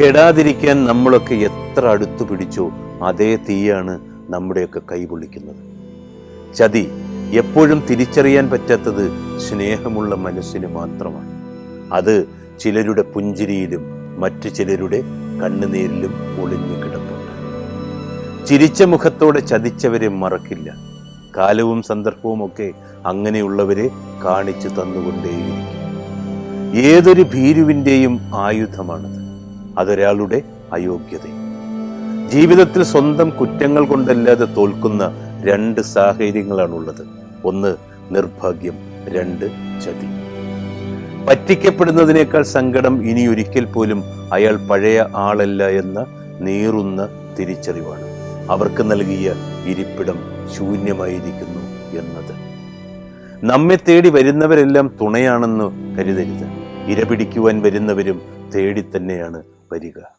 കെടാതിരിക്കാൻ നമ്മളൊക്കെ എത്ര അടുത്തു പിടിച്ചോ അതേ തീയാണ് നമ്മുടെയൊക്കെ കൈ പൊള്ളിക്കുന്നത് ചതി എപ്പോഴും തിരിച്ചറിയാൻ പറ്റാത്തത് സ്നേഹമുള്ള മനസ്സിന് മാത്രമാണ്. അത് ചിലരുടെ പുഞ്ചിരിയിലും മറ്റു ചിലരുടെ കണ്ണുനീരിലും ഒളിഞ്ഞു കിടപ്പുണ്ട്. ചിരിച്ച മുഖത്തോടെ ചതിച്ചവരെ മറക്കില്ല. കാലവും സന്ദർഭവും ഒക്കെ അങ്ങനെയുള്ളവരെ കാണിച്ചു തന്നുകൊണ്ടേയിരിക്കും. ഏതൊരു ഭീരുവിന്റെയും ആയുധമാണത്. അതൊരാളുടെ അയോഗ്യത. ജീവിതത്തിൽ സ്വന്തം കുറ്റങ്ങൾ കൊണ്ടല്ലാതെ തോൽക്കുന്ന രണ്ട് സാഹചര്യങ്ങളാണുള്ളത്. ഒന്ന് നിർഭാഗ്യം. രണ്ട് ചതി. പറ്റിക്കപ്പെടുന്നതിനേക്കാൾ സങ്കടം ഇനി ഒരിക്കൽ പോലും അയാൾ പഴയ ആളല്ല എന്ന നീറുന്ന തിരിച്ചറിവാണ്. അവർക്ക് നൽകിയ ഇരിപ്പിടം ശൂന്യമായിരിക്കുന്നു എന്നത്. നമ്മെ തേടി വരുന്നവരെല്ലാം തുണയാണെന്ന് കരുതരുത്. ഇരപിടിക്കുവാൻ വരുന്നവരും തേടി തന്നെയാണ് വരിക.